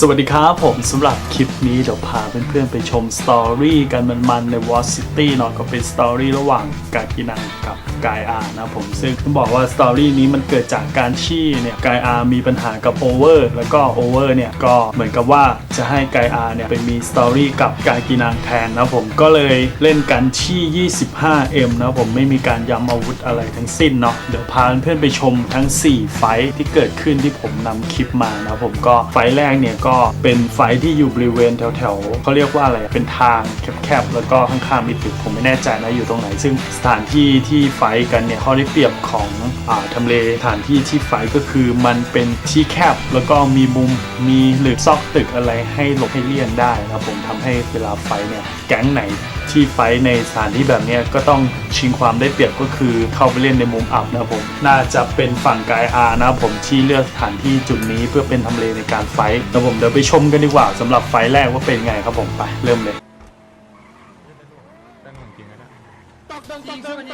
สวัสดีครับผมสำหรับคลิปนี้เดี๋ยวพาเพื่อนๆไปชมสตอรี่กันมันๆในวอ r ซิตี้เนาะก็เป็นสตอรี่ระหว่างกากินังกับกายอานะผมซึ่งต้องบอกว่าสตอรี่นี้มันเกิดจากการที่เนี่ยกายอามีปัญหากับโอเวอร์แล้วก็โอเวอร์เนี่ยก็เหมือนกับว่าจะให้กายอาเนี่ยไปมีสตอรี่กับกายกินังแทนนะผมก็เลยเล่นกันที่ 25M นะผมไม่มีการย้ำอาวุธอะไรทั้งสิ้นเนาะเดี๋ยวพาเพื่อนไปชมทั้ง 4 ไฟที่เกิดขึ้นที่ผมนำคลิปมานะผมก็ไฟแรกเนี่ยก็เป็นไฟท์ที่อยู่บริเวณแถวๆเขาเรียกว่าอะไรเป็นทางแคบๆแล้วก็ข้างๆมีตึกผมไม่แน่ใจนะอยู่ตรงไหน ซึ่งสถานที่ที่ไฟท์กันเนี่ยข้อได้เปรียบของอทำเลสถานที่ที่ไฟท์ก็คือมันเป็นที่แคบ แล้วก็มีมุมมีหรือซอกตึกอะไรให้หลบให้เลี่ยงได้นะผมทำให้เวลาไฟท์เนี่ยแก๊งไหนที่ไฟในสถานที่แบบนี้ก็ต้องชิงความได้เปรียบก็คือเข้าไปเล่นในมุมอับนะครับผม น่าจะเป็นฝั่งกายอานะครับผมที่เลือกสถานที่จุดนี้เพื่อเป็นทำเลในการไฟนะผมเดี๋ยวไปชมกันดีกว่าสำหรับไฟแรกว่าเป็นไงครับผมไปเริ่มเลย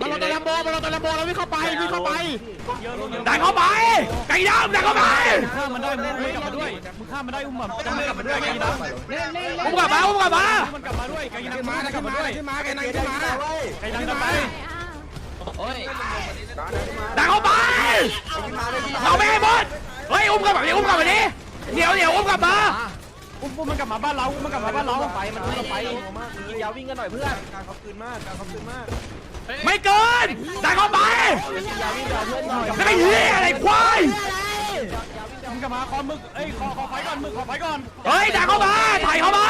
ราตัวลมโบเราตัวลมโบเราวิ่งเข้าไปวิ่งเข้าไปดันเข้าไปไก่ดำดันเข้าไปข้ามมันได้มึงกลับมาด้วยมึงข้ามมันได้อุ้มแบบต้องกลับมาด้วยไงนะอุ้มกลับมาอุ้มกลับมามันกลับมาด้วยไงนะมากลับมาด้วยขึ้นมาแกนั่งขึ้นมาไงนั่งกลับไปดันเข้าไปเราไม่ให้หมดเฮ้ยอุ้มกลับมาดิอุ้มกลับมาดิเดี๋ยวเดี๋ยวอุ้มกลับมาอุ้มมันกลับมาบ้านเราอุ้มมันกลับมาบ้านเราไปมันต้องไปอย่าวิ่งกันหน่อยเพื่อนการเขาคืนมากการเขาคืนมาก ไม่เกินดันเข้าไปแล้วไอ้เหี้ยอะไรควายมึงกลับมาคอมึกเอ้ยคอคอไฟก่อนมึกขอไฟก่อนเฮ้ยดันเข้ามาถ่ายเข้ามา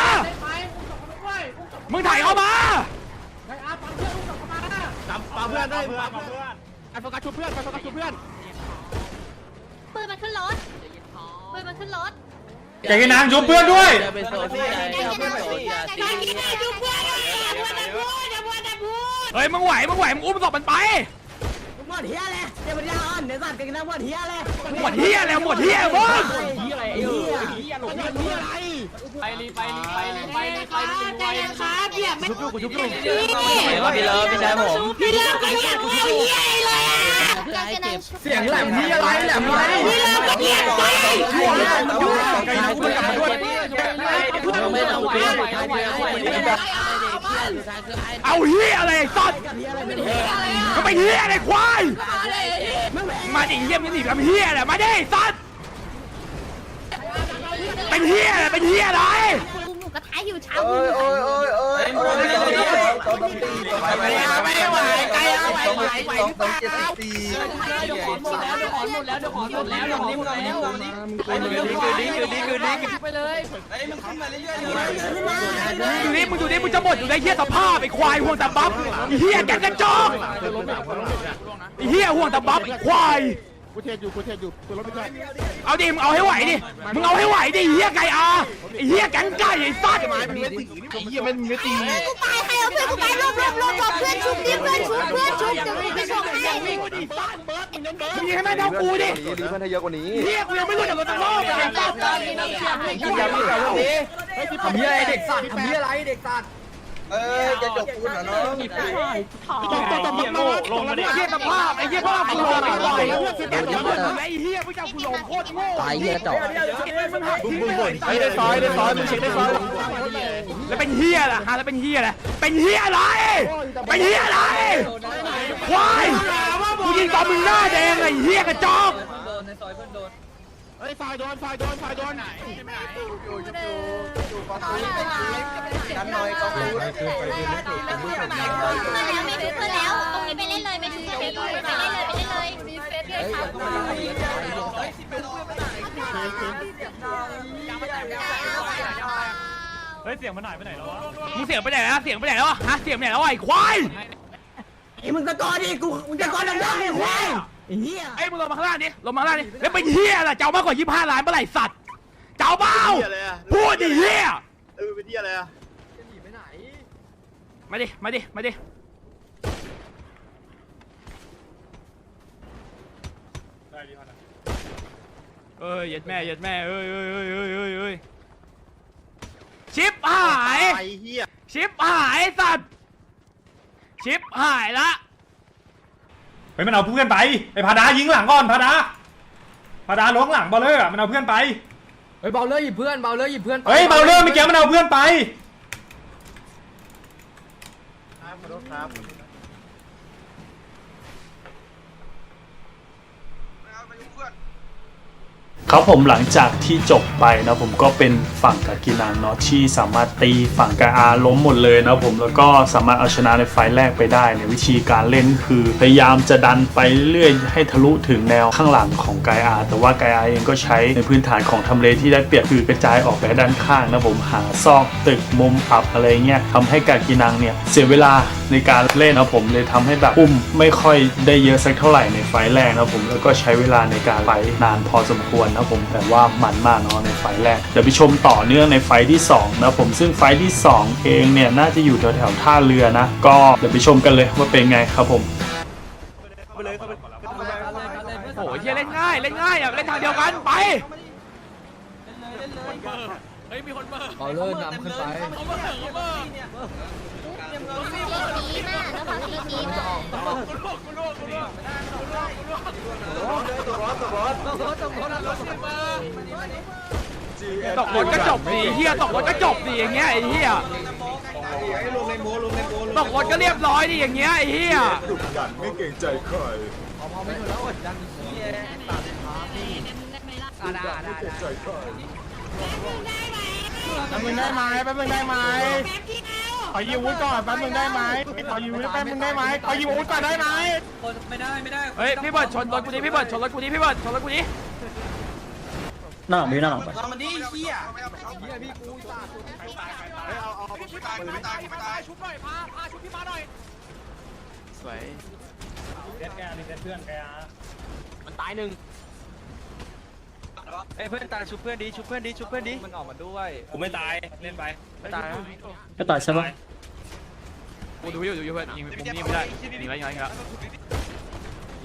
มึงถ่ายเข้ามาปาเพื่อนได้ปาเพื่อนไอ้โฟกัสชุบเพื่อนไอ้โฟกัสชุบเพื่อนปืนมันขึ้นรถปืนมันขึ้นรถแกกินน้ำชุบเพื่อนด้วยใจเย็นใจเย็นใจเย็นดูเพื่อนเลยอย่าพูดอย่ เฮ้ยมึงไหวมึงไหวมึงอุ้มศพมันไปหมดเฮียเลยเดี๋ยวมันจะอ่อนเดี๋ยวสัตว์กันนะหมดเฮียเลยหมดเฮียแล้วหมดเฮียมึงเฮียอะไรเฮียเพื่อนนี่อะไรไปรีไปรีไปรีไปรีไปรีใจเย็นครับอย่าไม่ชุบลูกชุบลูกพี่พี่เลิฟพี่ชายผมพี่เลิฟก็เหยียบหัวเหี้ยเลยอะเสียงแหลมนี่อะไรแหลมอะไรพี่เลิฟก็เหยียบไป ไงนะอุ้มมันกลับมาด้วย ไม่ต้อง เปลี่ยนเอาเฮียอะไรไอ้สัตว์ก็ไปเฮียอะไรควาย มาดิเฮียมึงหนีทำเฮียแหละมาดิไอ้สัตว์เป็นเฮียอะไรเป็นเฮียอะไรหมูกระทะอยู่เช้า โอ้ยโอ้ยโอ้ยโอ้ย ไม่ไหวไกลเอาไหวไหวไหวอยู่นี่มึงอยู่นี่มึงจะหมดอยู่ในเฮียสภาพไอ้ควายห่วงแต่บัฟไอ้เฮียแกงกระจอกไอ้เฮียห่วงแต่บัฟไอ้ควาย กูเทอยู่กูเทอยู่ตัวรถไม่ใช่เอาดิมึงเอาให้ไหวดิ มึงเอาให้ไหวดิไอ้เฮียไก่อาไอ้เฮียแกงไก่ไอ้สัตว์กูตายใครเอาเพื่อนกูไปรวบรวมรวบรวมเพื่อนชุบดิเพื่อนชุบเพื่อนชุบเดี๋ยวกูไปส่งให้มึงยิงให้แม่เท่ากูดิดีดีเพื่อนให้เยอะกว่านี้เฮียกูยังไม่รู้จักรถตะโลกเลยอย่ามีแบบนี้ทำเหี้ยอะไรเด็กสัตว์ทำเหี้ยอะไรเด็กสัตว์ เอ้ยจะจบคุณเหรอน้องตบตบตบลงมาลงมาดิไอ้เฮียสภาพไอ้เฮียพ่อกูลงไอ้ควายไอ้เฮียผู้เจ้ากูลงโคตรโง่ตายเหี้ยจบมึงหักทิ้งไปเลยไอ้ได้ซอยได้ซอยมึงเช็คได้ซอยแล้วเป็นเฮียล่ะฮะแล้วเป็นเฮียอะไรเป็นเฮียอะไรเป็นเฮียอะไรควายกูยิงตอนมึงหน้าแดงไอ้เฮียกระจอก ไอ้ซอยโดนซอยโดนซอยโดนกันหน่อยก็รู้เพื่อนแล้วไม่เพื่อนแล้ว ตรงนี้ไปเล่นเลยไม่ถึงเฟซไปเล่นเลยไปเล่นเลยมีเฟซด้วยค่ะเฮ้ยเสียงมันหายไปไหนแล้ววะมึงเสียงไปไหนแล้วเสียงไปไหนแล้วอะฮะเสียงไปไหนแล้วไอ้ควายไอ้มึงตะกอนดิกูมึงตะกอนดังๆดิควาย เฮียไอ้มึงลงมาข้างล่างดิลงมาข้างล่างดิแล้วเป็นเฮียล่ะเจ้ามากกว่า25ล้านเมื่อไหร่สัตว์เจ้าเปล่าพูดดิเฮียเออเป็นที่อะไรอะมาดิมาดิมาดิได้ดีขนาดเอ้ยยัดแม่ยัดแม่เอ้ยเอ้ยเอ้ยเอ้ยเอ้ยเอ้ยชิปหาย ไอ้เหี้ยชิปหายไอ้สัตว์ ชิปหายละ เฮ้ยมันเอาเพื่อนไปไอ้พาดายิงหลังก่อนพาดาพาดาล้วงหลังเบลเลอร์อะมันเอาเพื่อนไปเฮ้ยเบาเลยหยิบเพื่อนเบาเลยหยิบเพื่อนเฮ้ยเบลเลอร์เมื่อกี้มันเอาเพื่อนไปขอโทษครับ ครับผมหลังจากที่จบไปนะผมก็เป็นฝั่งกากินังเนาะที่สามารถตีฝั่งกาอาล้มหมดเลยนะผมแล้วก็สามารถเอาชนะในไฟแรกไปได้ในวิธีการเล่นคือพยายามจะดันไปเรื่อยให้ทะลุถึงแนวข้างหลังของกายอาแต่ว่ากายอาเองก็ใช้ในพื้นฐานของทำเลที่ได้เปรียบคือกระจายออกไปด้านข้างนะผมหาซอกตึกมุมอับอะไรเงี้ยทำให้กากินังเนี่ยเสียเวลาในการเล่นนะผมเลยทำให้แบบอุ้มไม่ค่อยได้เยอะสักเท่าไหร่ในไฟแรกนะผมแล้วก็ใช้เวลาในการไฟท์นานพอสมควรนะผมแต่ว่ามันมากเนาะในไฟล์แรก เดี๋ยวไปชมต่อเนื่องในไฟล์ที่สองนะผมซึ่งไฟล์ที่สองเองเนี่ยน่าจะอยู่แถวๆท่าเรือนะ ก็เดี๋ยวไปชมกันเลยว่าเป็นไงครับผมโอ้ยเฮียเล่นง่ายเล่นง่ายอะเล่นทางเดียวกันไปเบาเลยนำขึ้นไปดีมากแล้วฝั่งทีดีมาก ตกรถก็จบดีเฮียตกรถก็จบดีอย่างเงี้ยไอ้เฮียลงในโมลงในโมลงตกรถก็เรียบร้อยดีอย่างเงี้ยไอ้เฮียแป๊บนึงได้ไหมแป๊บนึงได้ไหม ขอยืมอาวุธก่อนแป๊บนึงได้ไหมขอยืมอาวุธแป๊บนึงได้ไหมขอยืมอาวุธก่อนได้ไหมเฮ้ยพี่เบิร์ดชนรถกูดิพี่เบิร์ดชนรถกูดิพี่เบิร์ดชนรถกูดิหน้าพี่หน้าไปมันดีเหี้ยสวยมันตายหนึ่ง เอ้ยเพื่อนตายชุบเพื่อนดีชุบเพื่อนดีชุบเพื่อนดีมันออกมาด้วยกูไม่ตายเล่นไปไม่ตายนะก็ตายใช่ปะกูดูอยู่ดูอยู่เพื่อนยิงมุมนี้ไม่ได้ยิงแล้วยิงแล้วยิงแล้ว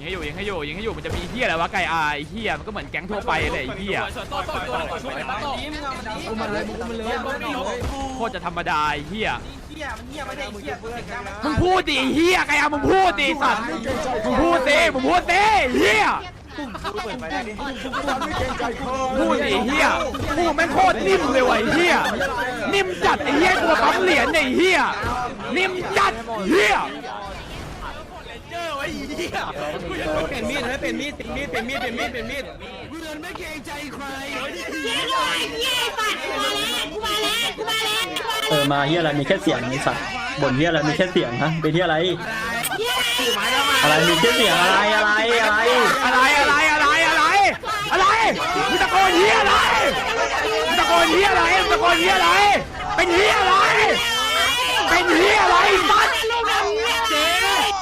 ยิงให้อยู่ยิงให้อยู่ยิงให้อยู่มันจะมีเฮียอะไรวะไก่อาไอ้เฮียมันก็เหมือนแก๊งทั่วไปเลยไอ้เฮียกูมันเลยกูมันเลยกูมันเลยโคตรจะธรรมดาไอ้เฮียเหี้ยมันเหี้ยไม่ได้เหี้ยเพื่อนกันมึงพูดดิไอ้เฮียไก่อามึงพูดดิสัตว์มึงพูดดิมึงพูดดิเฮีย พูดดิเฮียพูดแม่งโคตรนิ่มเลยว่ะไอ้เฮียนิ่มจัดไอ้เฮียตัวปั๊มเหรียญเนี่ยไอ้เฮียนิ่มจัดเฮียเปลี่ยนมีดให้เปลี่ยนมีดเปลี่ยนมีดเปลี่ยนมีดเปลี่ยนมีดเปลี่ยนมีดเออมาเฮียอะไรมีแค่เสียงนี่สัตว์บ่นเฮียอะไรมีแค่เสียงฮะเป็นเฮียอะไร อะไรมีแค่เสียงอะไรอะไรอะไรอะไรอะไรอะไรอะไรอะไรมึงตะโกนเฮียอะไรมึงตะโกนเฮียอะไรมึงตะโกนเฮียอะไร เป็นเฮียอะไร เป็นเฮียอะไรสัตว์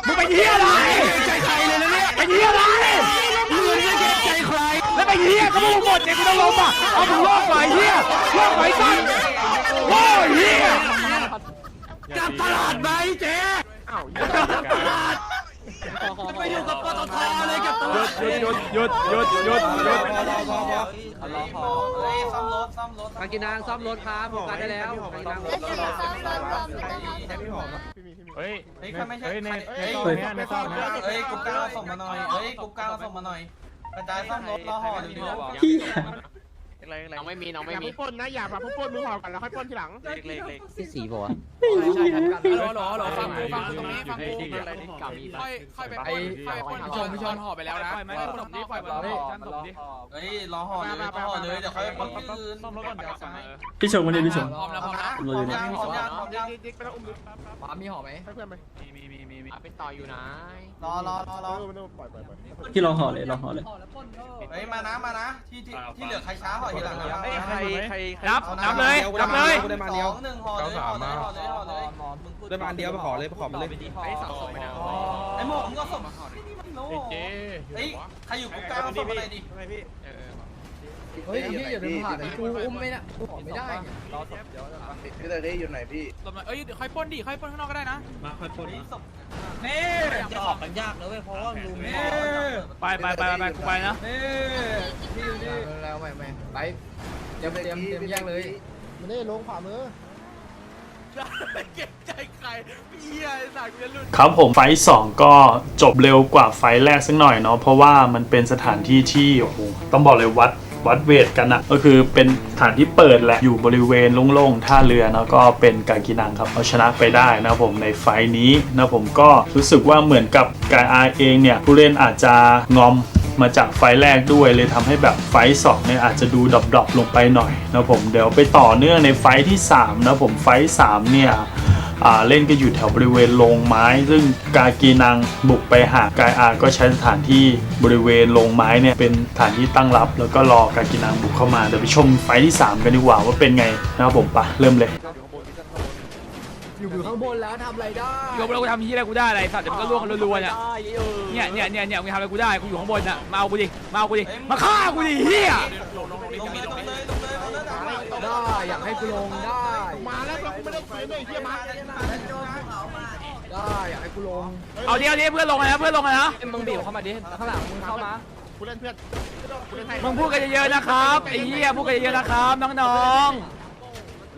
มึงเป็นเฮียอะไรใจใครเลยนะเนี่ยเป็นเฮียอะไรมึงไม่เกรงใจใครแล้วเป็นเฮียก็มึงหมดเนี่ยกูต้องลงอะเอามึงรอดไปเฮียรอดไปสัตว์โอ้ยเฮียกลับตลาดไหมเจ๊ กลับตลาดไปอยู่กับปตทเลยกับตัวหยุดหยุดหยุดหยุดหยุดซ่อมรถซ่อมรถการกินนางซ่อมรถครับผมการได้แล้วการกินนางแล้วจะมาซ้อมซ้อมซ้อมซ้อมเฮ้ยเฮ้ยไม่ใช่เฮ้ยในเฮ้ยในซ่อมเนี้ยในซ่อมเนี้ยเฮ้ยกุ๊กก้าวส่งมาหน่อยเฮ้ยกุ๊กก้าวส่งมาหน่อยกระจายซ่อมรถรอห่อเดี๋ ยวเฮียน้องไม่มีน้องไม่มีปนนะอย่าพาพวกปนมือห่อกันแล้วค่อยปนทีหลังที่สีป่ะวะรอรอรอฟังฟังตรงนี้ฟังกูค่อยค่อยไปไอ้ค่อยไปปนชมชมห่อไปแล้วนะปล่อยไหมปล่อยปล่อยปล่อยปล่อยฉันส่งดิเฮ้ยรอห่อเลยรอห่อเลยเดี๋ยวค่อยปั๊บคืนซ่อมรถก่อนเดี๋ยวสั่งพี่ชมวันนี้พี่ชมพร้อมแล้วพร้อมแล้วรออยู่เนี่ยพร้อมยังพร้อมยังดิ๊กไปแล้วอุ้มป้ามีห่อไหมให้เพื่อนไปมีมีมีมีเป็นต่ออยู่นะรอรอรอรอปล่อยปล่อยปล่อยพี่ลองห่อเลยลองห่อเลยเฮ้ยมานะมานะที่ที่ที่เหลือใครช้าห่อทีหลังนะใครใครนับนับเลยนับเลยสองหนึ่งห่อเลยห่อเลยห่อเลยห่อเลยได้มาอันเดียวไปขอเลยไปขอมาเลยไอ้สองศพไปนะไอ้โม่มึงก็ส่งมาห่อนี่มันโน่เจ๊เฮ้ยใครอยู่กุ๊กก้าวส่งมาหน่อยดิ เฮ้ยพี่อย่าเดินผ่านกูอุ้มไม่ได้กูออกไม่ได้พี่ตาเด้อยู่ไหนพี่เอ้ยค่อยป้นดิค่อยป้นข้างนอกก็ได้นะจะออกกันยากนะเว้ยเพราะว่าลุงไปไปไปไปกูไปนะแล้วไม่ไม่ไปเตรียมเตรียมเตรียมแยกเลยมันได้ลงผ่ามือเก็บใจใครเฮียไอ้สัตว์กูจะหลุดครับผมไฟท์สองก็จบเร็วกว่าไฟท์แรกสักหน่อยเนาะเพราะว่ามันเป็นสถานที่ที่โอ้โหต้องบอกเลยวัด วัดเวทกันอะก็คือเป็นสถานที่เปิดแหละอยู่บริเวณโล่งๆท่าเรือนะก็เป็นกากินังครับเอาชนะไปได้นะผมในไฟนี้นะผมก็รู้สึกว่าเหมือนกับกายอาเองเนี่ยผู้เล่นอาจจะงอมมาจากไฟแรกด้วยเลยทำให้แบบไฟสองเนี่ยอาจจะดูดรอปๆลงไปหน่อยนะผมเดี๋ยวไปต่อเนื่องในไฟที่3นะผมไฟ3เนี่ย เล่นก็อยู่แถวบริเวณโรงไม้ ซึ่งกากีนังบุกไปหากายอาก็ใช้สถานที่บริเวณโรงไม้เนี่ยเป็นสถานที่ตั้งรับ แล้วก็รอกากีนังบุกเข้ามาเดี๋ยวไปชมไฟล์ที่ 3 กันดีกว่าว่าเป็นไงนะครับผมไปะเริ่มเลยอยู่อยู่ข้างบนแล้วทำอะไรได้ยกแล้วกูทำเฮียอะไรกูได้อะไรสัตว์เดี๋ยวมันก็ล่วงกันรัวๆเนี่ยเนี่ยเนี่ยเนี่ยเนี่ยมึงทำอะไรกูได้กูอยู่ข้างบนน่ะมาเอากูดิมาเอากูดิมาฆ่ากูดิเฮีย ได้ อยากให้กูลงได้ มาแล้วเราไม่ได้คุยด้วยเฮียมาได้ อยากให้กูลงเอาดิเอาดิเพื่อนลงเลยนะเพื่อนลงเลยนะมึงบีบเข้ามาดิข้างหลังมึงเข้ามากูเล่นเพื่อนกูเล่นให้มึงพูดกันเยอะๆนะครับไอ้เฮียพูดกันเยอะๆนะครับน้อง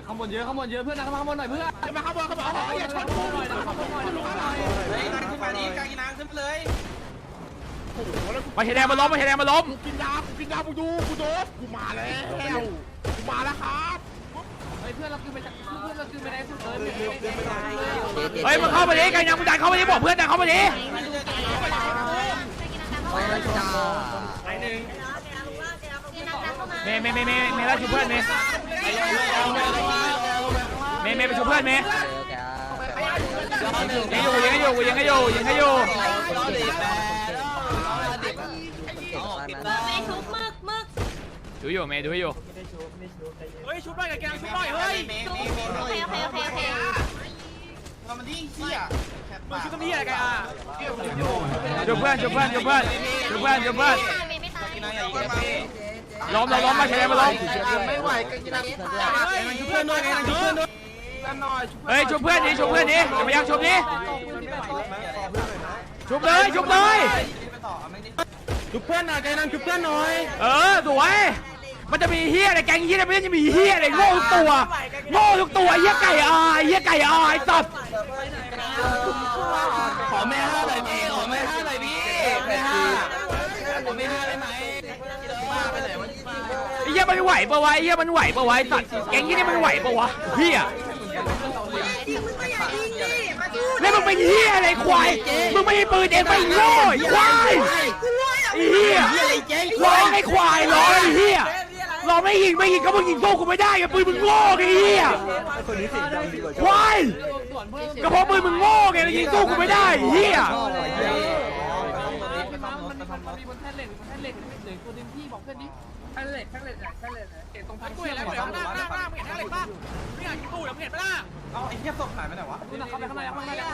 ข้างบนเยอะข้างบนเยอะเพื่อนนะข้างบนหน่อยเพื่อนจะมาข้างบนเขาบอกเขาอย่าชนกูหน่อยนะข้างบนหน่อยลงมาหน่อยๆ มาเฉดแดงมาล้มมาเฉดแดงมาล้มกูกินยากูกินยากูดูกูโดนกูมาแล้วกูมาแล้วครับเพื่อนเราคือไปจากเพื่อนเราคือไปได้สุดเลยเฮ้ยมึงเข้ามาดิไก่ยังมึงดันเข้ามาดิบอกเพื่อนดันเข้ามาดิไปแล้วจ้าเมย์เมย์เมย์เมย์เมย์แล้วชูเพื่อนเมย์เมย์เมย์ไปชูเพื่อนเมย์ยังอยู่ยังอยู่ยังอยู่ยังอยู่แม่ทุบมึกมึก ดูอยู่เมย์ดูอยู่เฮ้ยชุบหน่อยกับแกงชุบหน่อยเฮ้ยทุบโอเคโอเคโอเคโอเคมึงชุบตรงนี้อะไรกันอะชูเพื่อนชูเพื่อนชูเพื่อนชูเพื่อนชูเพื่อนตายไม่ตายล้มเราล้มมาเฉยมาล้มไม่ไหวกันกินชุบเพื่อนด้วยไงชุบเพื่อนด้วยเฮ้ยชูเพื่อนดิชูเพื่อนดิอย่าไปยังชูดิชูเลยชูเลยชุบเพื่อนหน่อยแกนั่งชุบเพื่อนหน่อย เออสวย มันจะมีเฮียอะไรแกงเฮียอะไรไม่ได้จะมีเฮียอะไรโง่ทุกตัวโง่ทุกตัวเฮียไก่อายเฮียไก่อายสัตว์ขอแม่ห้าเลยพี่ขอแม่ห้าเลยพี่แม่ห้าขอแม่ห้าได้ไหมบ้าไปไหนวะไอ้เฮียมันไหวปะวะไอ้เฮียมันไหวปะวะไอ้สัตว์แกงเฮียนี่มันไหวปะวะเฮียแล้วมึงเป็นเฮียอะไรควาย มึงไม่มีปืนเองไปโง่ไอ้ควายไอ้เฮียร้องไอ้ควายร้องไอ้เฮีย เร้องไม่ยิงไม่ยิงก็มึงยิงสู้กูไม่ได้ไงปืนมึงโง่ไอ้เฮียควายก็เพราะปืนมึงโง่ไงเลยยิงสู้กูไม่ได้ไอ้เฮียมันมีบนแท่นเหล็กบนแท่นเหล็กเหลือตัวนึงพี่บอกเพื่อนดิแท่นเล็กแท่นเล็กแท่นเหล็กเก็บตรงพันกูเห็นแล้วเห็นแล้วหน้าหน้าน้าเห็นอะไรป่ะไม่อยากกินตู้แล้วมึงเห็นปะล่ะเข้าไปข้างในเข้าไปข้างในข้างในแล้ว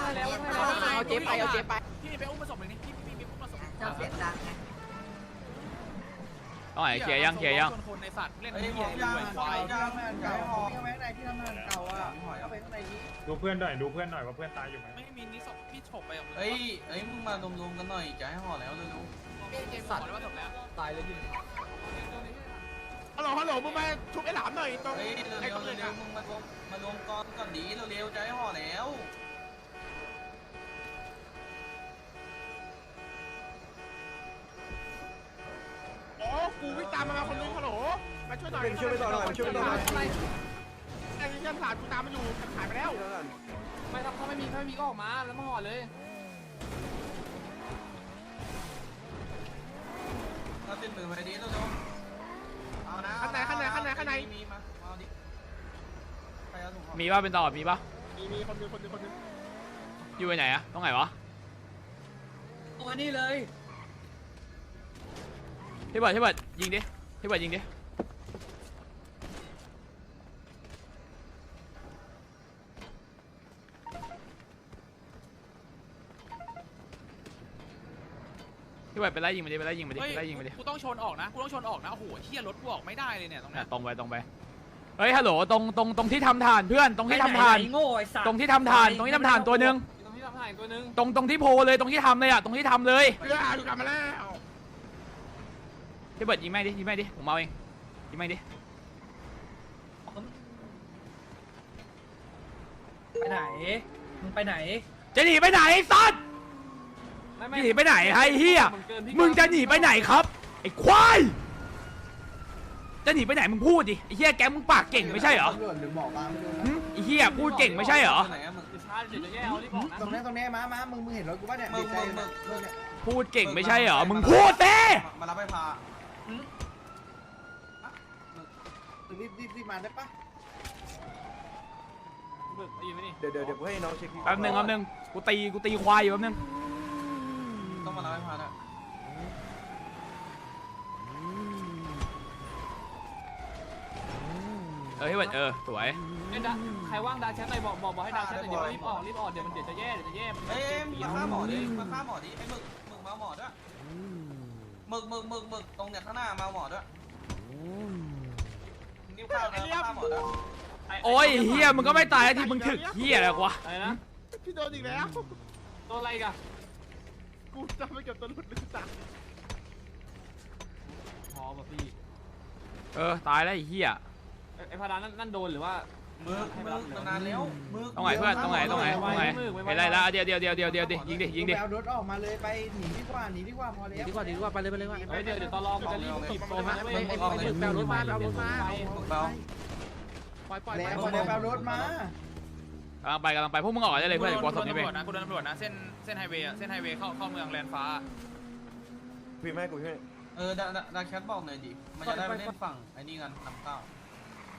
เอาเจ๊ไปเอาเจ๊ไปพี่ไปอุ้มมาส่งหนึ่งนี่พี่พี่พี่อุ้มมาส่งต้อง ไหนเคลียร์ยังเคลียร์ยัง คนในสัตว์เล่นไอ้หอยยางหอยยางแม่เก่าหอยแม่ไหนที่ทำงานเก่าอะหอยเอาไปข้างในนี้ดูเพื่อนหน่อยดูเพื่อนหน่อยว่าเพื่อนตายอยู่ไหมไม่มีนี่ศพพี่ฉกไปอะเอ้ยเอ้ยมึงมารวมๆกันหน่อยจะให้ห่อแล้วเร็วสัตว์ว่าจบแล้วตายเลยยิงฮัลโหลฮัลโหลมึงมาชุบไอ้หลามหน่อยตรงๆเฮ้ยไอ้เร็วตรงๆอื่นเร็อะวๆมึงมารวมมารวมกองก่อนดีเร็วๆจะให้ห่อแล้ว มมาคนนึงฮัลโหลมาช่วยหน่อยช่วยไปต่อหน่อยช่วยไปต่อหน่อยไอ้ยันหลานกูตามมาอยู่หายไปแล้วไม่ถ้าเขาไม่มีถ้าไม่มีก็ออกมาแล้วมาห่อเลยเราติดมือไว้ดีเร็วๆเอานะข้างในข้างในข้างในข้างในมีมาเอาดิไปเอาถุงห่อมีป่ะเป็นต่อมีป่ะมีมีคนนึงคนนึงคนนึงอยู่ไปไหนอะตรงไหนวะตัวนี้เลยพี่เบิร์ดพี่เบิร์ดยิงดิ พี่เบิร์ดยิงดิพี่เบิร์ดช่วยไปไล่ยิงไปดิไปไล่ยิงไปดิเฮ้ยไปไล่ยิงไปดิกูต้องชนออกนะกูต้องชนออกนะโอ้โหเฮียรถกูออกไม่ได้เลยเนี่ยตรงอะเนี้ยตรงไปตรงไปเฮ้ยฮัลโหลตรงตรงตรงที่ทำฐานเพื่อนตรงที่ทำฐานโง่ไอ้สัตว์ตรงที่ทำฐานตรงที่ทำฐานตัวหนึ่งตรงที่ทำถ่ายตัวนึงตรงตรงที่โพลเลยตรงที่ทำเลยอะตรงที่ทำเลย เพื่อนกลับมาแล้ว พี่เบิร์ดยิงแม่งดิยิงแม่งดิผมเอาเองยิงแม่งดิไปไหน มึงไปไหน จะหนีไปไหนไอ้สัตว์หนีไปไหนไอ้เฮียมึงจะหนีไปไหนครับไอ้ควายจะหนีไปไหนมึงพูดดิไอ้เฮียแกมึงปากเก่งไม่ใช่เหรอตำรวจหรือหมอปลาไม่รู้นะหึไอ้เฮียพูดเก่งไม่ใช่เหรอไหนอะมึงช้าเดี๋ยวจะแย่เอารีบบอกนะตรงนี้ตรงนี้มามามึงมึงเห็นรถกูป่ะเนี่ยมึงเด็กใจมึงมึงรถเนี่ยพูดเก่งไม่ใช่เหรอมึงพูดเต้มารับไปพามึง รีบรีบรีบมาได้ปะบึกได้ยินไหมนี่ เดี๋ยวเดี๋ยวเดี๋ยวกูให้น้องเช็คแป๊บหนึงแป๊บหนึงกูตีกูตีควายอยู่แป๊บหนึงต้องมารับไปพาด้วยเออให้เบิร์ดเออสวยเอ้ยดาใครว่างดาแชทหน่อยบอกบอกบอกให้ดาแชทหน่อยเดี๋ยวรีบออกรีบออกเดี๋ยวมันเดี๋ยวจะแย่เดี๋ยวจะแย่มันเอ้ยมาฆ่าหมอดิมาฆ่าหมอดิไอ้มึกมึกมาหมอด้วย มึกมึกมึกมึกตรงเนี่ยข้างหน้ามาหมอด้วยนิ้วข้าวนะมาฆ่าหมอด้วยโอ้ยเฮียมึงก็ไม่ตายทีมึงถึกเฮียอะไรวะอะไรนะพี่โดนอีกแล้วตัวอะไรกันกูจำไม่เก็บตัวหลุดเลยสัตว์พอป่ะพี่เออตายแล้วไอ้เฮียไอ้ไอ้พารานั่นนั่นโดนหรือว่า มึกมึกมานานแล้วมึกตรงไหนเพื่อนตรงไหนตรงไหนตรงไหนเห็นไรแล้วเดี๋ยวเดี๋ยวเดี๋ยวเดี๋ยวเดี๋ยวดิยิงดิยิงดิไปเอารถออกมาเลยไปหนีดีกว่าหนีดีกว่าพอแล้วดีกว่าดีกว่าไปเลยไปเลยว่าเฮ้ยเดี๋ยวเดี๋ยวตอนรอมันจะรีบขีบโซนมาไอ้ไอ้ไอ้มึกแปลรถมาแปลรถมามึกเบาปล่อยปล่อยแล้วพอแล้วไปเอารถมากำลังไปกำลังไปพวกมึงออกได้เลยเพื่อนกลัวศพนี้ไปนะกูโดนตำรวจนะเส้นเส้นไฮเวย์อะเส้นไฮเวย์เข้าเข้าเมืองแลนฟ้าพี่แม่กูพี่เออดาดาดาแคทบอกหน่อยดิมันจะได้ไปเล่นฝั่งไอ้นี่กันนำข้าว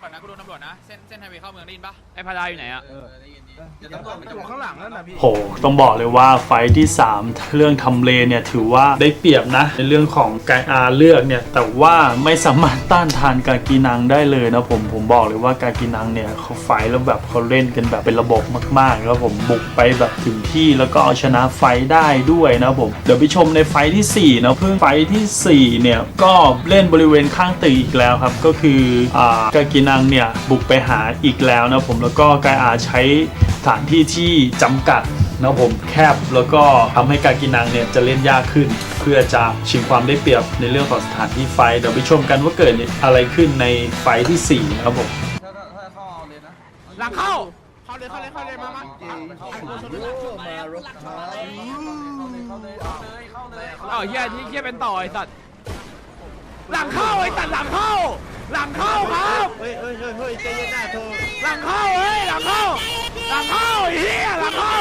ก่อนนะกูโดนตำรวจนะ เส้นเส้นไฮเวย์เข้าเมืองได้ยินปะไอ้พาดาอยู่ไหนอะเออได้ยินดีเดี๋ยวตำรวจมันจะอยู่ข้างหลังนั่นน่ะพี่ โห ต้องบอกเลยว่าไฟท์ที่ 3 เรื่องทำเลเนี่ย ถือว่าได้เปรียบนะ ในเรื่องของการอาเลือกเนี่ย แต่ว่าไม่สามารถต้านทานกากีนังได้เลยนะผมผมบอกเลยว่ากากีนังเนี่ยเขาไฟท์แล้วแบบเขาเล่นกันแบบเป็นระบบมากๆแล้วผมบุกไปแบบถึงที่แล้วก็เอาชนะไฟท์ได้ด้วยนะผมเดี๋ยวไปชมในไฟท์ที่4นะเพิ่งไฟท์ทีสี่4เนี่ยก็เล่นบริเวณข้างตึกอีกแล้วครับก็คืออ่ากากีนังเนี่ยบุกไปหาอีกแล้วนะผมแล้วก็กายอาใช้สถานที่ที่จำกัดนะผมแคบแล้วก็ทำให้การกินังเนี่ยจะเล่นยากขึ้น เพื่อจะชิงความได้เปรียบในเรื่องของสถานที่ไฟเดี๋ยวไปชมกันว่าเกิดอะไรขึ้นในไฟที่4นะครับผมถ้าถ้าถ้าเข้าเอาเลยนะหลังเข้าเข้าเลยเข้าเลยเข้าเลยมามาเจ๋งโอ้ารถครับเข้าเลยเข้าเลยเข้าเลยเข้าเลยอ้าวเฮียที่เฮียเป็นต่อไอ้สัตว์หลังเข้าไอ้สัตว์หลังเข้า หลังเข้าครับเฮ้ยเฮ้ยเฮ้ยเฮ้ยใจเย็นหน้าโทหลังเข้าเฮ้ยหลังเข้าหลังเข้าเฮียหลังเข้า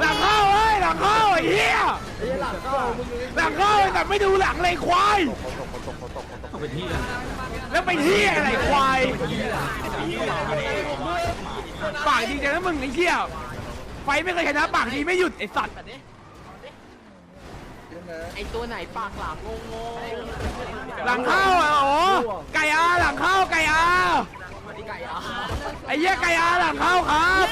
หลังเข้าเฮ้ยหลังเข้าเฮียหลังเข้าไอ้แต่ไม่ดูหลังเลยควายแล้วเป็นเฮียอะไรควายปากดีจังนะมึงไอ้เฮียไฟไม่เคยชนะปากดีไม่หยุดไอ้สัตว์ ไอ้ตัวไหนปากหลามงงหลังเข้าอะโอ้ไก่อาหลังเข้าไก่อาไอ้เหี้ยไก่อาหลังเข้าครับ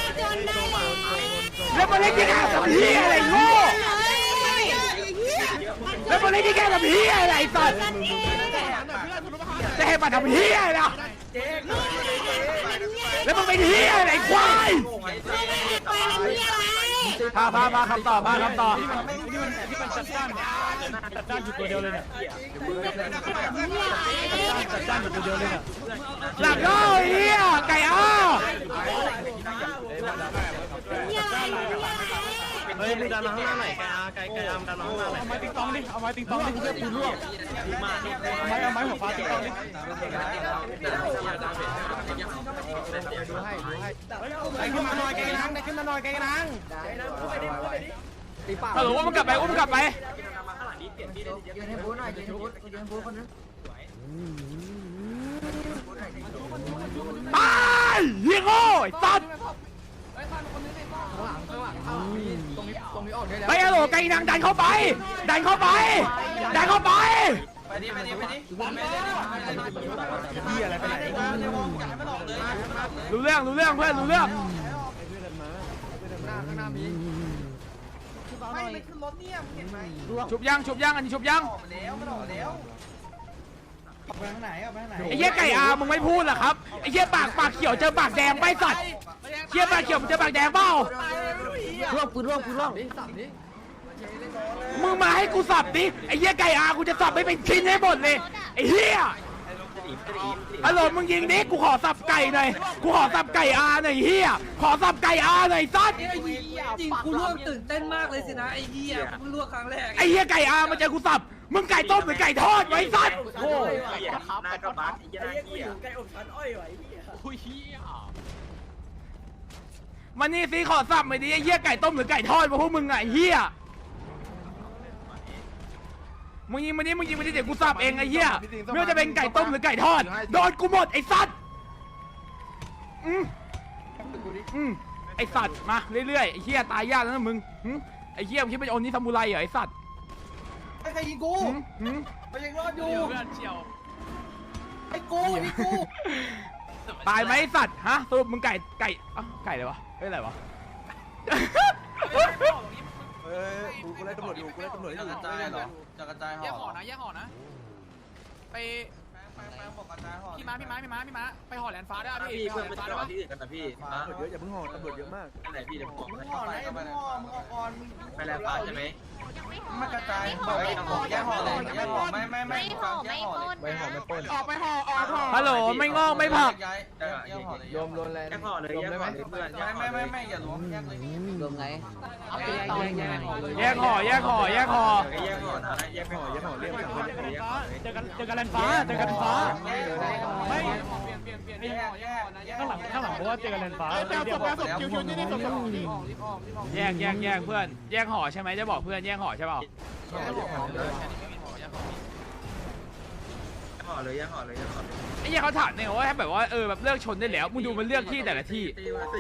แล้วมาเล่นที่แก่กับเหี้ยอะไรโง่แล้วมาเล่นที่แก่กับเหี้ยอะไรไอ้สัตว์จะให้มาทำเหี้ยอะไรนะแล้วมันเป็นเหี้ยอะไรควาย พาพาพาคำตอบพาคำตอบหลังเข้าไอ้เหี้ยไก่อาเฮ้ยมึงดันมาข้างหน้าหน่อยไก่อาไก่ไก่อามดันมาข้างหน้าหน่อยเอาไม้ติ๊กตองดิเอาไม้ติ๊กตองดิเพื่อปูร่วงเอาไม้เอาไม้หัวฟ้าติ๊กตองดิ ไก่ขึ้นมาหน่อยไก่กระนังไก่ขึ้นมาหน่อยไก่กระนังฮัลโหลอุ้มกลับไปอุ้มกลับไปยืนให้บูหน่อยยืนให้บูยืนให้บูคนนึงตายเฮียโง่ไอ้สัตว์ไปฮัลโหลไก่นางดันเข้าไป ดันเข้าไป ดันเข้าไป ไปดิไปดิไปดิไปดิพี่อะไรไปไหนอยากให้มันออกเลยอยากให้มันออกเลยรู้เรื่องรู้เรื่องเพื่อนรู้เรื่องเไม่ไม่ขึ้นรถเนี่ยมึงเห็นไหมชุบยังชุบยังอันนี้ชุบยังออกไปแล้วมันออกไปแล้วออกไปทางไหนออกไปทางไหนไอ้เหี้ยไก่อามึงไม่พูดเหรอครับไอ้เหี้ยปากปากเขียวเจอปากแดงไปสัตว์เหี้ยปากเขียวมึงเจอปากแดงเปล่าร่วงปืนร่วงปืนร่วง มึงมาให้กูสับดิไอ้เหี้ยไก่อากูจะสับไม่เป็นชิ้นให้หมดเลยไอ้เหี้ยฮัลโหลมึงยิงดิกูขอสับไก่หน่อยกูขอสับไก่อาหน่อยเหี้ยขอสับไก่อาหน่อยสัตว์จริงกูร่วมตื่นเต้นมากเลยสินะไอ้เหี้ยกูร่วมครั้งแรกไอ้เหี้ยไก่อามาเจอกูสับมึงไก่ต้มหรือไก่ทอดไว้สัตว์โอ้ยหน้ากระบะไอ้เหี้ยไก่อบชั้นอ้อยไว้เหี้ยมานี่สิขอสับหน่อยดิไอ้เหี้ยไก่ต้มหรือไก่ทอดมาพวกมึงอะไอ้เหี้ย มึงยิงมานี่มึงยิงมานี่เดี๋ยวกูสับเองไอ้เหี้ยไม่ว่าจะเป็นไก่ต้มหรือไก่ทอดโดนกูหมดไอ้สัตว์อืมอืมไอ้สัตว์มาเรื่อยๆไอ้เหี้ยตายยากแล้วนะมึงหึไอ้เหี้ยมึงคิดเป็นโอนิซามูไรเหรอไอ้สัตว์ไอ้ใครยิงกูหึหึมันยังรอดอยู่ไอ้กูนี่กูตายไหมไอ้สัตว์ฮะสรุปมึงไก่ไก่เอ้าไก่เลยวะเฮ้ยอะไรวะ เฮ้ยกูกูไล่ตำรวจอยู่กูไล่ตำรวจอยู่จะกระจายเหรอจะกระจายห่อแยกห่อนะแยกห่อนะ ไปแป้งแป้งแป้งบอกกระจายห่อพี่ม้าพี่ม้าพี่ม้าพี่ม้าไปห่อแลนฟ้าได้ป่ะพี่พี่เพื่อนไปไม่ห่อแลนฟ้าได้ปะต่อที่อื่นกันนะพี่ตำรวจเยอะอย่าเพิ่งห่อตำรวจเยอะมากอันไหนพี่เดี๋ยวผมมึงห่อไหนมึงห่อมึงเอาก่อนมึงไปแล้วฟ้าใช่ไหม มันกระจายบอกแยกห่อเลยแยกห่อไม่ไม่ไม่ไม่ห่อไม่ปล้นไม่ห่อไม่ปล้นออกไปห่อออกห่อฮัลโหลไม่งอกไม่ผัก ย้ายแยกห่อเลยโยมโดนแลนแยกห่อเลยแยกห่อเลยเพื่อนแยกไม่ห่อไม่เลยไม่ไม่อย่าล้วงแยกเลยรวมไงเอาไปแยกแยกห่อเลยแยกห่อแยกห่อแยกห่อแยกห่อนะแยกห่อแยกห่อเรียกสังคมแยกห่อเลยเจอกันเจอกันแลนฟ้าเจอกันฟ้า ไม่เป ลี่ยนเปลี่ยนแยกห่อแยกข้างหลังข้างหลังเพราะว่าเจอกันเลนฟ้าแปลศพแปลศพคิวคิวนี่นี่ศพศพรีบออกรีบออกรีบออกแยกแยกแยกเพื่อน แยกห่อใช่ไหมจะบอกเพื่อนแยกห่อใช่เปล่าแยก ห่อเลยแค่นี้ไม่มีห่อแยกห่อแยกห่อเลยแยกห่อเลยแยกห่อเลยไอ้เหี้ยเขาถามเนี่ยว่าแบบว่าเออแบบเลือกชนได้แล้วมึงดูมันเลือกที่แต่ละที่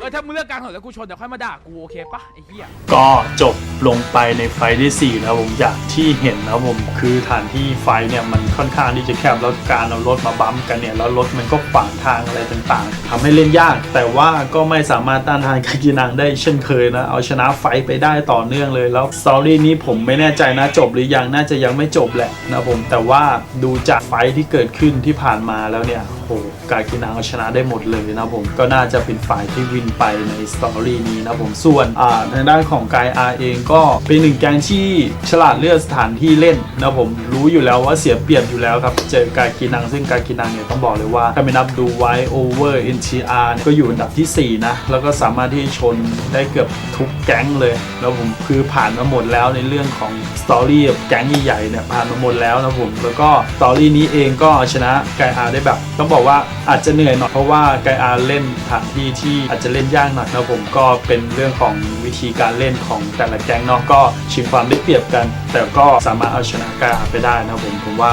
เออถ้ามึงเลือกกลางถนนแล้วกูชนเดี๋ยวค่อยมาด่ากูโอเคปะไอ้เหี้ยก็จบลงไปในไฟล์ที่ 4 นะครับผมอย่างที่เห็นนะครับผมคือฐานที่ไฟเนี่ยมันค่อนข้างที่จะแคบแล้วการเอารถมาบัมป์กันเนี่ยแล้วรถมันก็ขวางทางอะไรต่างๆทำให้เล่นยาก แต่ว่าก็ไม่สามารถต้านทานกากินังได้เช่นเคยนะเอาชนะไฟท์ไปได้ต่อเนื่องเลยแล้วสตอรี่นี้ผมไม่แน่ใจนะจบหรือยังน่าจะยังไม่จบแหละนะผมแต่ว่าดูจากไฟท์ที่เกิดขึ้นที่ผ่านมาแล้วเนี่ยโห กากินังเอาชนะได้หมดเลยนะผมก็น่าจะเป็นฝ่ายที่วินไปในสตอรี่นี้นะผมส่วนทางด้านของกายอาเองก็เป็นหนึ่งแก๊งที่ฉลาดเลือกสถานที่เล่นนะผมรู้อยู่แล้วว่าเสียเปรียบอยู่แล้วครับ เจอกากินังซึ่งกากินังเนี่ยต้องบอกเลยว่าถ้าไม่นับดูไว้โอเวอร์ NTR เนี่ยก็อยู่อันดับทีสี่ 4 นะ แล้วก็สามารถที่ชนได้เกือบทุกแก๊งเลยแล้วผมคือผ่านมาหมดแล้วในเรื่องของสตอรี่แก๊งใหญ่ๆเนี่ยผ่านมาหมดแล้วนะผมแล้วก็สตอรี่นี้เองก็ชนะกายอาได้แบบต้องบอกว่า อาจจะเหนื่อยหน่อยเพราะว่ากายอาเล่นสถานที่ที่อาจจะเล่นยากหน่อยนะผมก็เป็นเรื่องของวิธีการเล่นของแต่ละแก๊งเนาะก็ชิงความได้เปรียบกัน แต่ก็สามารถเอาชนะกายอาไปได้นะผมผมว่า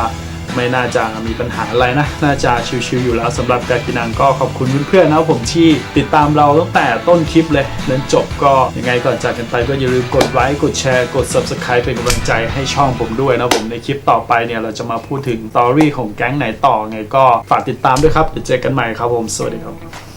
ไม่น่าจะมีปัญหาอะไรนะ น่าจะชิวๆอยู่แล้วสำหรับกากินังก็ขอบคุณเพื่อนๆนะผมที่ติดตามเราตั้งแต่ต้นคลิปเลยจนจบก็ยังไงก่อนจากกันไปก็อย่าลืมกดไลค์กดแชร์กด Subscribe เป็นกำลังใจให้ช่องผมด้วยนะผมในคลิปต่อไปเนี่ยเราจะมาพูดถึงตอรี่ของแก๊งไหนต่อไงก็ฝากติดตามด้วยครับเดี๋ยวเจอกันใหม่ครับผมสวัสดีครับ